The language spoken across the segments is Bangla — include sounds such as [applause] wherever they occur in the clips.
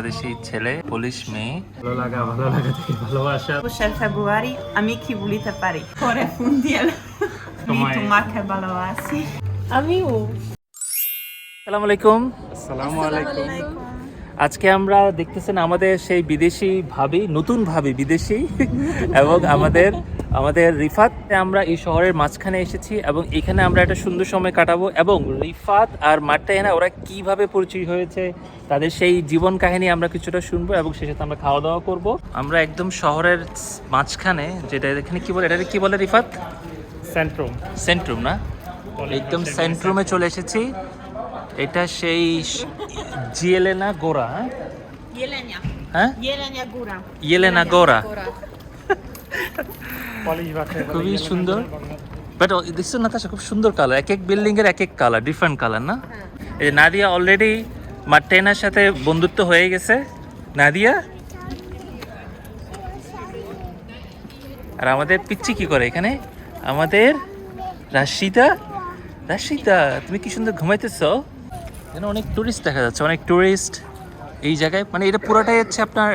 বাংলাদেশি ছেলে পুলিশ মেয়ে ভালো লাগা ভালো লাগা থেকে ভালোবাসা Februari, amici volete pari. Cuore fundiel. Mi Tomai. tu macca balawasi. আমিও আসসালামু আলাইকুম আসসালামু আলাইকুম আজকে আমরা দেখতেছেন আমাদের সেই বিদেশি ভাবি নতুন ভাবি বিদেশি [laughs] এবং আমাদের আমাদের রিফাত আমরা এই শহরের মাঝখানে এসেছি এবং এখানে আমরা একটা সুন্দর সময় কাটাবো এবং রিফাত আর মার্টাইনা ওরা কীভাবে পরিচয় হয়েছে তাদের সেই জীবন কাহিনী আমরা কিছুটা শুনব এবং সে সাথে আমরা খাওয়া দাওয়া করব। আমরা একদম শহরের মাঝখানে যেটা এখানে কি বলে এটা কি বলে রিফাত? সেন্ট্রোম। সেন্ট্রুম না? একদম সেন্ট্রুমে চলে এসেছি। এটা সেই জিয়েলেনা গোরা হ্যাঁ? Jelenia. হ্যাঁ? ইয়েলেনা গোরা। [laughs] খুবই সুন্দর। বাট দেখছ নাতাশা খুব সুন্দর কালার এক এক বিল্ডিং এর এক এক কালার ডিফারেন্ট কালার না? এই যে নাদিয়া অলরেডি মার্টেনার সাথে বন্ধুত্ব হয়ে গেছে। নাদিয়া? আর আমাদের পিচ্ছি কি করে এখানে? আমাদের রাশিদা? রাশিদা তুমি কি সুন্দর ঘুমাইতেছ? এখানে অনেক টুরিস্ট দেখা যাচ্ছে অনেক টুরিস্ট এই জায়গায়। মানে এটা পুরোটাই হচ্ছে আপনার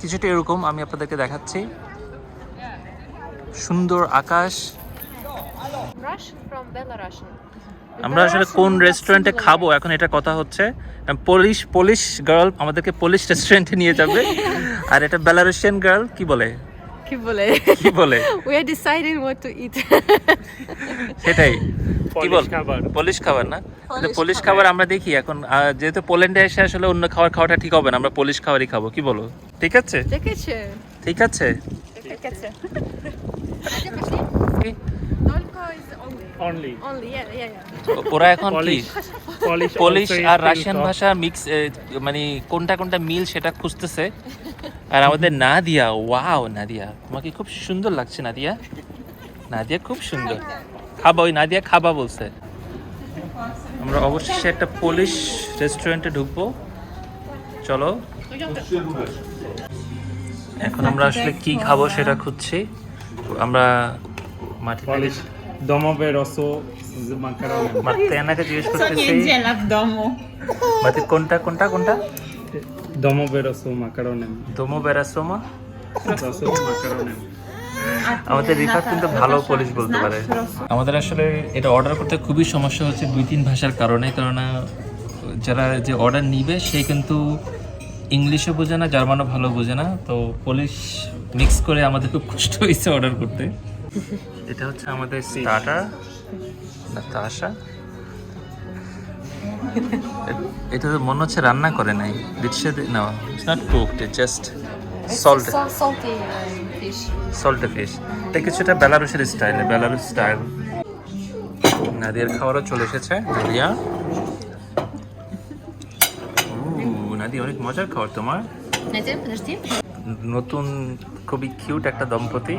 কিছুটা এরকম আমি আপনাদেরকে দেখাচ্ছি। সুন্দর আকাশ. আমরা আসলে কোন রেস্টুরেন্টে খাব? এখন এটা কথা হচ্ছে পুলিশ পুলিশ গার্ল আমাদেরকে পুলিশ রেস্টুরেন্টে নিয়ে যাবে। [laughs] আর এটা বেলারুশিয়ান গার্ল কি বলে? কি বলে? কি বলে? [laughs] We are deciding what to eat. [laughs] সেটাই। কি বল? পলিশ খাবার। পুলিশ খাবার না? পলিশ খাবার। আমরা দেখি এখন। যেহেতু পোল্যান্ডে এসে আসলে অন্য খাবার খাওয়াটা ঠিক হবে না আমরা পুলিশ খাবারই খাব। কি বলো? ঠিক আছে? ঠিক আছে? Perché Dolko is [laughs] only. Only. Only, yeah, yeah, yeah. ও- ওরা এখন কি? পলিশ আর রাশিয়ান ভাষা মিক্স মানে কোনটা কোনটা মিল সেটা খুঁজতেছে। আর আমাদের নাদিয়া ওয়াও নাদিয়া। তোমাকে খুব সুন্দর লাগছে নাদিয়া। নাদিয়া খুব সুন্দর। খাবা ওই নাদিয়া খাবা বলছে। আমরা অবশেষে একটা পুলিশ রেস্টুরেন্টে ঢুকবো। চলো। এখন আমরা আসলে কি খাব সেটা খুঁজছি আমরা মাটি Polish domowe rosu z makaronem. জিজ্ঞেস করতেছি w domu. কোনটা কোনটা কোনটা domowe rosu makaronem. দমো বেরাসোমা Rosu makaronem. আমাদের রিফাত কিন্তু ভালো পুলিশ বলতে পারে আমাদের আসলে এটা অর্ডার করতে খুবই সমস্যা হচ্ছে দুই তিন ভাষার কারণে কারণ যারা যে অর্ডার নিবে সে কিন্তু ইংলিশও বোঝে না জার্মানও ভালো বোঝে না তো পুলিশ মিক্স করে আমাদের খুব কষ্ট হয়েছে অর্ডার করতে। এটা হচ্ছে আমাদের স্টার্টার নাতাশা এটা তো মনে হচ্ছে রান্না করে নাই দিচ্ছে না it's not cooked just salt. Salt fish এটা কিছুটা বেলারুসের স্টাইলে বেলারুস স্টাইল নাদিয়ার খাবারও চলে এসেছে নাদিয়া। সত্যি অনেক মজার খাবার তোমার। নতুন খুবই কিউট একটা দম্পতি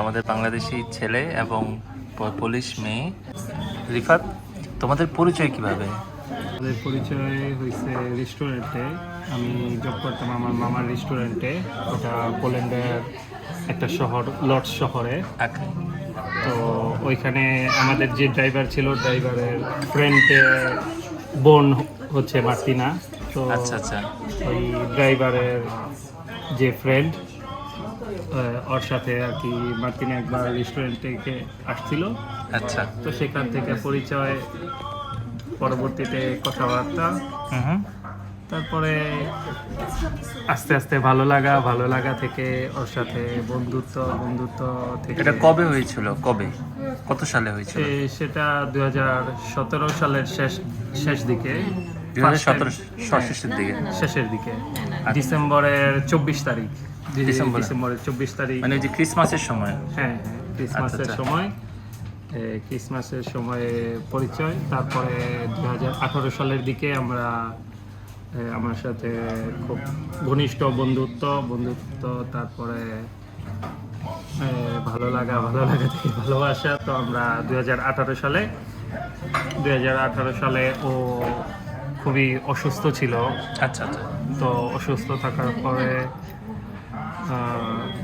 আমাদের বাংলাদেশি ছেলে এবং পুলিশ মেয়ে। রিফাত তোমাদের পরিচয় কীভাবে? আমাদের পরিচয় হয়েছে রেস্টুরেন্টে। আমি জব করতাম আমার মামার রেস্টুরেন্টে। ওটা পোল্যান্ডের একটা শহর লর্ড শহরে। আচ্ছা। তো ওইখানে আমাদের যে ড্রাইভার ছিল ড্রাইভারের ফ্রেন্ডে বোন হচ্ছে মার্তিনা তো আচ্ছা আচ্ছা। ওই ড্রাইভারের যে ফ্রেন্ড ওর সাথে আর কি মার্টিনা একবার রেস্টুরেন্ট থেকে আসছিল। আচ্ছা। তো সেখান থেকে পরিচয় পরবর্তীতে কথাবার্তা। তারপরে আস্তে আস্তে ভালো লাগা ভালো লাগা থেকে ওর সাথে বন্ধুত্ব বন্ধুত্ব থেকে এটা কবে হয়েছিল? কবে? কত সালে হয়েছিল? সে- সেটা সতেরো সালের শেষ শেষ দিকে। দুই হাজার সতেরো শেষের দিকে। শেষের দিকে। ডিসেম্বরের চব্বিশ তারিখ। ডিসেম্বরে? ডিসেম্বরের চব্বিশ তারিখ। মানে যে ক্রিসমাসের সময়। হ্যাঁ হ্যাঁ ক্রিসমাসের আচ্ছা, আচ্ছা। সময়। ক্রিসমাসের সময়ে পরিচয়। তারপরে দু হাজার আঠারো সালের দিকে আমরা আমার সাথে খুব ঘনিষ্ঠ বন্ধুত্ব বন্ধুত্ব তারপরে ভালো লাগা ভালো লাগা থেকে ভালোবাসা। তো আমরা দু হাজার আঠারো সালে দু হাজার আঠারো সালে ও খুবই অসুস্থ ছিল। আচ্ছা আচ্ছা। তো অসুস্থ থাকার পরে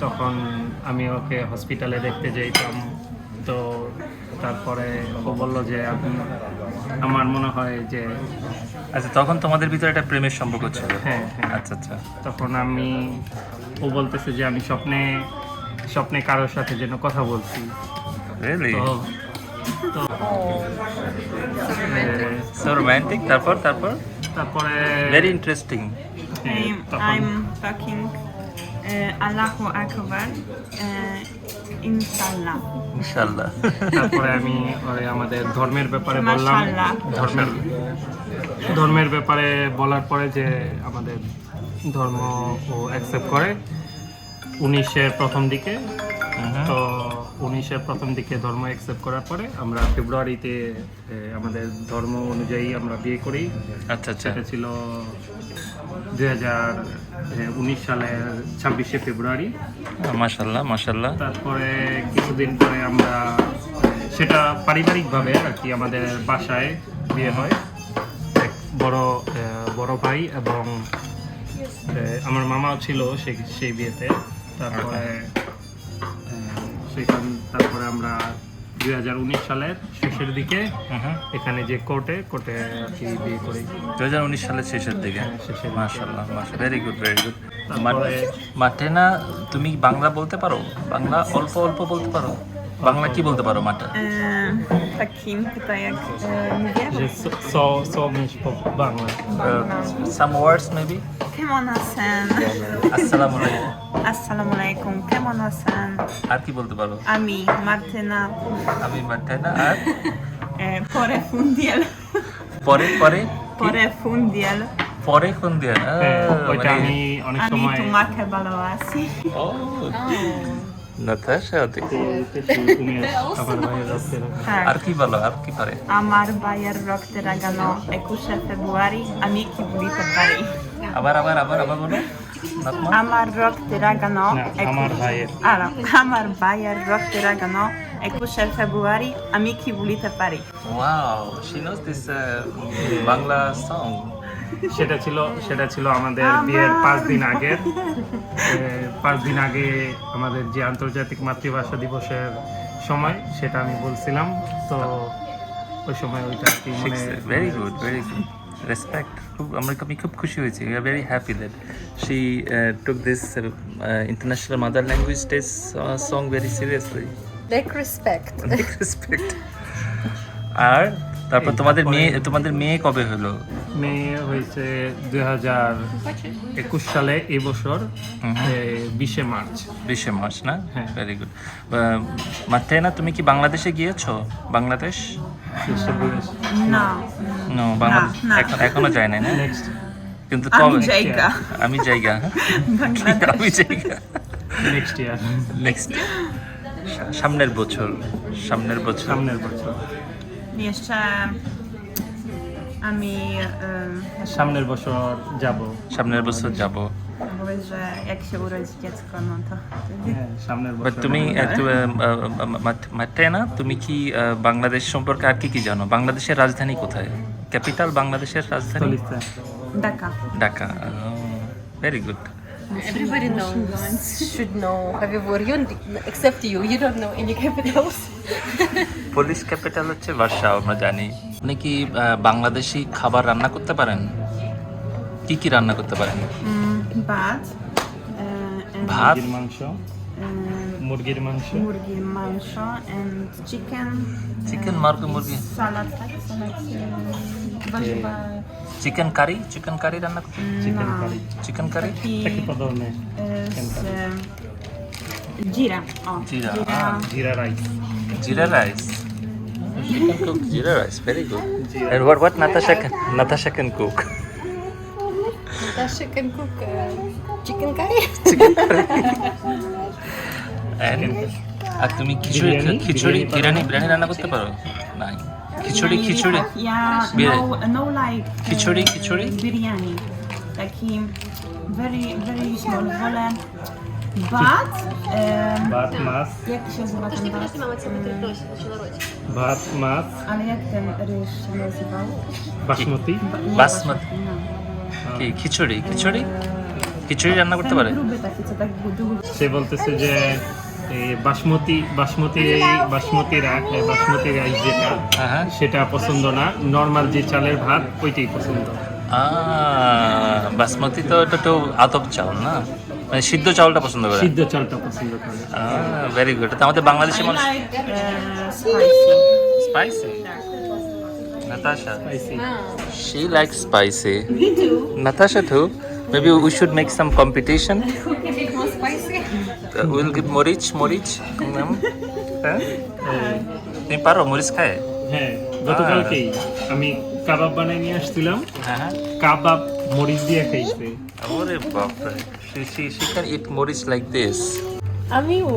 তখন আমি ওকে হসপিটালে দেখতে যেতাম তো তারপরে ও বলল যে আমি আমার মনে হয় যে আচ্ছা তখন তোমাদের ভিতরে একটা প্রেমের সম্পর্ক ছিল। হ্যাঁ হ্যাঁ। আচ্ছা আচ্ছা। তখন আমি ও বলতেছে যে আমি স্বপ্নে স্বপ্নে কারোর সাথে যেন কথা বলছি। সো রোমান্টিক তারপর তারপর? তারপরে ভেরি ইন্টারেস্টিং I'm, তখন I'm talking uh, Allahu Akbar uh, Inshallah. ইনশাআল্লাহ। তারপরে আমি ওই আমাদের ধর্মের ব্যাপারে বললাম। ধর্মের ধর্মের ব্যাপারে বলার পরে যে আমাদের ধর্ম ও অ্যাকসেপ্ট করে উনিশের প্রথম দিকে। তো উনিশের প্রথম দিকে ধর্ম অ্যাকসেপ্ট করার পরে আমরা ফেব্রুয়ারিতে আমাদের ধর্ম অনুযায়ী আমরা বিয়ে করি। আচ্ছা আচ্ছা। সেটা ছিল দুই হাজার উনিশ সালের ছাব্বিশে ফেব্রুয়ারি। মাশাল্লাহ মাশাল্লাহ তারপরে কিছুদিন পরে আমরা সেটা পারিবারিকভাবে আর কি আমাদের বাসায় বিয়ে হয়। এক বড় বড় ভাই এবং আমার মামাও ছিল সেই সেই বিয়েতে। তারপরে সেখান তারপরে আমরা দুই হাজার উনিশ সালের শেষের দিকে এখানে যে কোর্টে কোর্টে আর কি বিয়ে করি। দু হাজার উনিশ সালের শেষের দিকে। মাশাল্লাহ ভেরি গুড ভেরি গুড মাঠে না তুমি বাংলা বলতে পারো? বাংলা অল্প অল্প বলতে পারো? বাংলা কি বলতে পারো uh, Takim pyta jak uh, যে mówię স স miss Bangla some words maybe Kemona sen আসসালামু আলাইকুম Assalamu alaikum Kemona sen আর কি বলতে পারো Ami Martyna আমি মাটেনা আর uh, Pore fundiel পরে পরে Pore fundiel পরে কোন দিয়ে হ্যাঁ, ওইটা আমি অনেক Ami সময় tumakę balowasi নাতাশা দেখি আমার ভাইয়ের রক্তে। আর কি বলো আর কি পারে Amar Bayer rok teragano Ekushe Februari Ami kibulite pari আবার আবার আবার আবার বলো নাতমা Amar rok teragano না, আমার ভাইয়ের Ala, Amar Bayer rok teragano Ekushe Februari Ami kibulite pari wow she knows this Bangla song সেটা ছিল সেটা ছিল আমাদের বিয়ের পাঁচ দিন আগের পাঁচ দিন আগে আমাদের যে আন্তর্জাতিক মাতৃভাষা দিবসের সময় সেটা আমি বলছিলাম। তো ওই সময় ওইটা কি মানে very good very good respect খুব আমরা আমি খুব খুশি হয়েছি। We [laughs] are very happy that she took this international mother language test song very seriously Like respect. Respect আর তারপর তোমাদের মেয়ে তোমাদের মেয়ে কবে হলো? মেয়ে হয়েছে দুই হাজার একুশ সালে এই বছর বিশে মার্চ। বিশে মার্চ না? হ্যাঁ। ভেরি গুড মাত্রেনা তুমি কি বাংলাদেশে গিয়েছো? বাংলাদেশ? নো। বাংলাদেশ এখন- যায় নাই না? নেক্সট কিন্তু কবে? Jaika আমি জায়গা আমি জায়গা। নেক্সট ইয়ার নেক্সট সামনের বছর সামনের বছর। সামনের বছর। Jeszcze Ami um, সামনের বছর যাব সামনের বছর যাব powiedz, że jak się urodzi dziecko, no to হ্যাঁ সামনের বছর তুমি মাত্রেনা তুমি কি বাংলাদেশ সম্পর্কে আর কি কি জানো বাংলাদেশের রাজধানী কোথায় ক্যাপিটাল বাংলাদেশের রাজধানী Daka. Dhaka very good Everybody knows, should know however you, except you. You don't know any capitals. Polish capital হচ্ছে বার্সা আমরা জানি। আপনি কি বাংলাদেশি খাবার রান্না করতে পারেন? কি কি রান্না করতে পারেন? ভাত মুরগির মাংস মুরগির মাংস। Murgi mansho and chicken and মার্গ? মুরগি warzywa. Chicken curry chicken curry রান্না করতে chicken curry chicken curry Jira, Jira. ah. Jeera rice. Jeera rice. She can cook jeera rice, very good. And what what Natasha can, Natasha can cook? Natasha can cook uh, chicken curry. chicken curry. And আর তুমি খিচুড়ি বিরিয়ানি? খিচুড়ি বিরিয়ানি বিরিয়ানি? বিরিয়ানি রান্না করতে পারো নাই খিচুড়ি খিচুড়ি Biryani. no, no like uh. Taki very, very small wolę. But, um, ভাত মাছ jak się nazywa ten bat? ভাত মাছ Ale jak ten ryż się nazywał? Basmati Ba- nie, Basmati. właśnie, কি খিচুড়ি খিচুড়ি খিচুড়ি রান্না করতে পারে gruby taki, co tak długo সে বলতেছে যে এই বাসমতি বাসমতি বাসমতি রাখ বাসমতি রাইস যেটা হ্যাঁ হ্যাঁ সেটা পছন্দ না নর্মাল যে চালের ভাত ওইটাই পছন্দ আহ, বাসমতি তো এটা তো আতপ চাউল না মানে সিদ্ধ চাউলটা পছন্দ করে সিদ্ধ চাউলটা পছন্দ করে ভেরি গুড তাহলে আমাদের বাংলাদেশি মানুষ spicy Natasha. Spicy likes spicy. Me too. Natasha too. Maybe we should make some competition. spicy. we'll give Morich, Morich. Ma'am. তুমি পারো মরিচ খায় হ্যাঁ গতকালকেই আমি কাবাব বানাই নিয়ে আসছিলাম হ্যাঁ, হ্যাঁ কাবাব মরিচ দিয়ে খাইছে ওরে বাপরে she she she can eat মরিচ like this Amigo.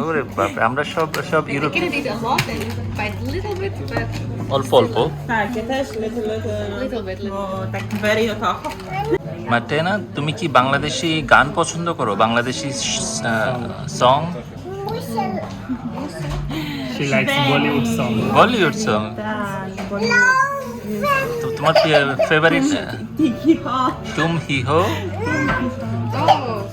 ওরে বাপরে আমরা সব সব Europe can eat a lot and bite a little bit, but অল্প অল্প. মার্টেনা তুমি কি বাংলাদেশি গান পছন্দ করো Bangladeshi song she likes Bollywood song Bollywood song Tak, bo তোমার favourite Tum Hi Ho Oh,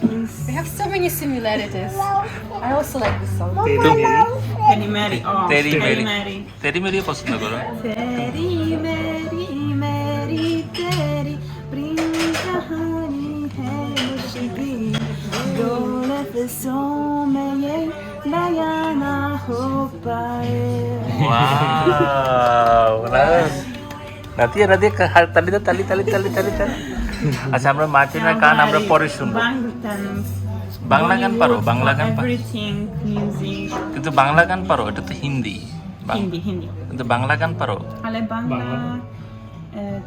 we have so many similarities. I also like this song. Teddy Mary. Oh, Teddy Mary. Teddy Mary পছন্দ করো? Teddy Mary, Mary, Teddy, bring kahani hai mushkil. Dolat somaye naya na ho paaye. Wow. [laughs] Nanti ada dia tali tali tali tali tali tali. [laughs] আচ্ছা আমরা মার্টিনা গান আমরা পরে শুনব। বাংলা গান পারো বাংলা গান পারো। কিন্তু বাংলা গান পারো এটা তো হিন্দি। Hindi, hindi. কিন্তু বাংলা গান পারো। Ale bangla, Bangla.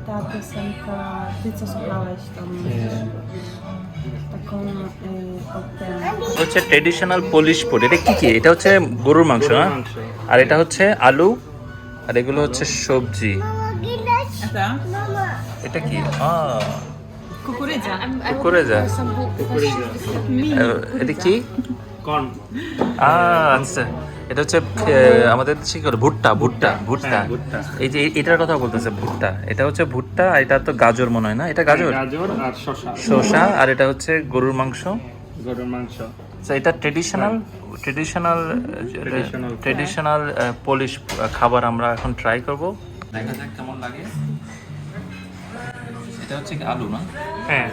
ta piosenka, ty co słuchałeś tam, taką e, হচ্ছে ট্রেডিশনাল পোলিশ ফুড এটা কি কি? এটা হচ্ছে গরুর মাংস না? আর এটা হচ্ছে আলু আর এগুলো হচ্ছে সবজি। এটা কি? আহ, আহ, এটা কি? কর্ন আচ্ছা। এটা হচ্ছে আমাদের দেশে কি ভুট্টা ভুট্টা ভুট্টা। হ্যাঁ, এই যে এটার কথা বলতেছে ভুট্টা। এটা হচ্ছে ভুট্টা আর এটা তো গাজর মনে হয় না? এটা গাজর? গাজর আর শসা। শসা আর এটা হচ্ছে গরুর মাংস। গরুর মাংস। So, এটা ট্রেডিশনাল ট্রেডিশনাল ট্রেডিশনাল পোলিশ খাবার আমরা এখন ট্রাই করব। দেখা যাক কেমন লাগে। এটা হচ্ছে আলু না? হ্যাঁ।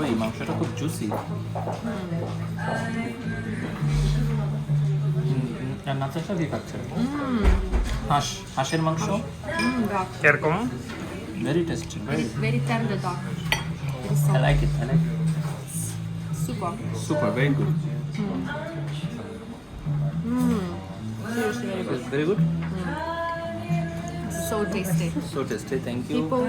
ওই মাংসটা খুব জুসি আর নাচাটা কি খাচ্ছে। হাঁস হাঁসের মাংস? এরকম very tasty very very tender dog. Very I. Like it I like Super. Super very good Seriously, very good. Very good So tasty. So tasty thank you People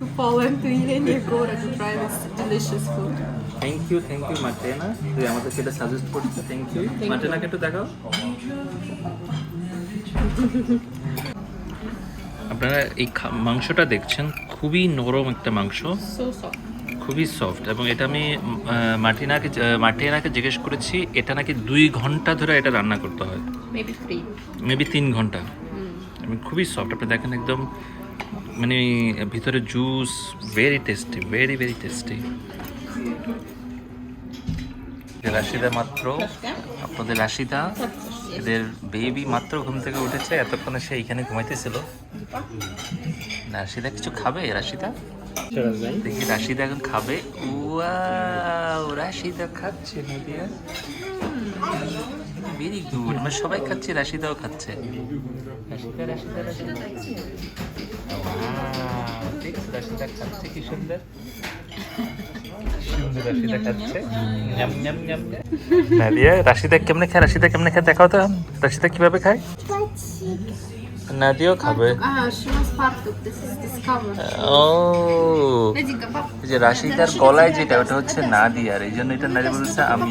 to Poland to Ilenia Gora to try this delicious food. Thank you thank you মার্টেনা তুই আমাদেরকে এটা সাজেস্ট করছিস থ্যাংক ইউ মার্টেনাকে একটু দেখাও আপনারা এই মাংসটা দেখছেন খুবই নরম একটা মাংস। খুবই সফট এবং এটা আমি মার্টিনাকে মার্টিনাকে জিজ্ঞেস করেছি এটা নাকি দুই ঘণ্টা ধরে এটা রান্না করতে হয়. মেবি তিন ঘণ্টা। খুবই সফট আপনি দেখেন একদম মানে ভিতরে juice very tasty very very tasty Rashida মাত্র, আপনাদের রাশিদা, এদের বেবি মাত্র ঘুম থেকে উঠেছে, এতক্ষণে সে এখানে ঘুমাইতেছিল। রাশিদা কিছু খাবে, রাশিদা? দেখি রাশিদা এখন খাবে। রাশিদা খাচ্ছে ভেরি গুড আমরা সবাই খাচ্ছে, রাশিদাও খাচ্ছে। রাশিদা রাশিদা রাশিদা। কেমনে খায়? রাশিদা কেমনে খায়? দেখাও তো রাশিদা কীভাবে খায়? Nadio খাবে। ও। যে রাশিদার গলায় যেটা ওটা হচ্ছে না নাদিয়ার এই জন্য এটা নারী বলছে আমি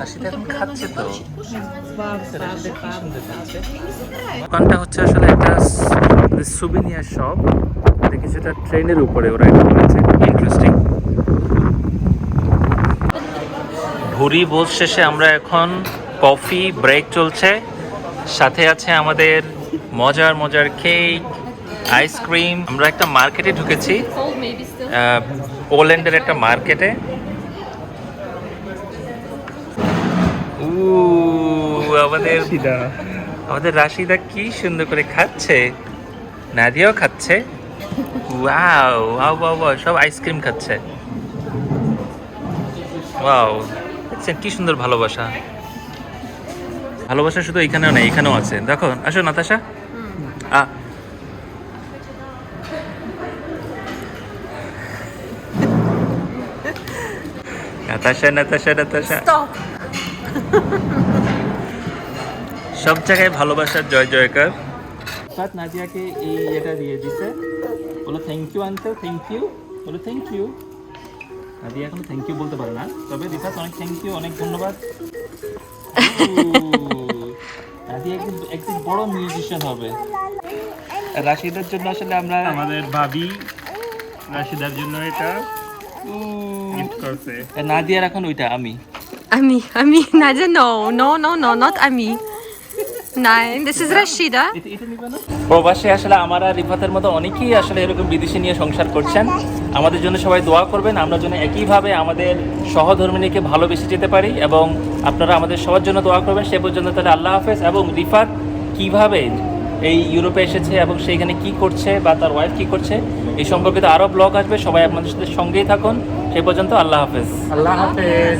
রাশিদা খাচ্ছে তো। দোকানটা হচ্ছে আসলে একটা সুবিনিয়ার শপ এটা কিছুটা ট্রেনের উপরে ওরা এটা করেছে ইন্টারেস্টিং ভুরি বোঝ শেষে আমরা এখন কফি ব্রেক চলছে। সাথে আছে আমাদের মজার মজার কেক আইসক্রিম আমরা একটা মার্কেটে ঢুকেছি। পোল্যান্ডের একটা মার্কেটে আমাদের আমাদের রাশিদা কি সুন্দর করে খাচ্ছে। নাদিয়াও খাচ্ছে। ওয়াও ওয়াও ওয়াও ওয়াও সব আইসক্রিম খাচ্ছে। ওয়াও দেখছেন কি সুন্দর ভালোবাসা। ভালোবাসা শুধু এখানেও নেই এখানেও আছে। দেখো আসো নাতাশা। আ। নাতাশা নাতাশা নাতাশা। সব জায়গায় ভালোবাসার জয় জয়কার। সাত নাজিয়াকে এই এটা দিয়ে দিছে। বলো থ্যাংক ইউ আনতে থ্যাংক ইউ বলো থ্যাংক ইউ নাদিয়া এখন থ্যাংক ইউ বলতে পারে না তবে রিফাত অনেক থ্যাংক ইউ অনেক ধন্যবাদ। [laughs] ও, নাদিয়া একদিন একদিন বড় মিউজিশিয়ান হবে। রাশিদার জন্য আসলে আমরা আমাদের ভাবি রাশিদার জন্য এটা গিফট করছে। নাদিয়ার এখন ওইটা আমি। আমি আমি Ami, Nadia, no, no, no, no, not Ami. Nein, this is Rashida. প্রবাসে আসলে আমার আর রিফাতের মতো অনেকেই আসলে এরকম বিদেশি নিয়ে সংসার করছেন। আমাদের জন্য সবাই দোয়া করবেন আমরা যেন একইভাবে আমাদের সহধর্মিনীকে ভালোবেসে যেতে পারি এবং আপনারা আমাদের সবার জন্য দোয়া করবেন। সে পর্যন্ত তাহলে আল্লাহ হাফেজ। এবং রিফাত কীভাবে এই ইউরোপে এসেছে এবং সেইখানে কি করছে বা তার ওয়াইফ কি করছে এই সম্পর্কিত আরও ব্লগ আসবে। সবাই আপনাদের সাথে সঙ্গেই থাকুন। সেই পর্যন্ত আল্লাহ হাফেজ। আল্লাহ হাফেজ।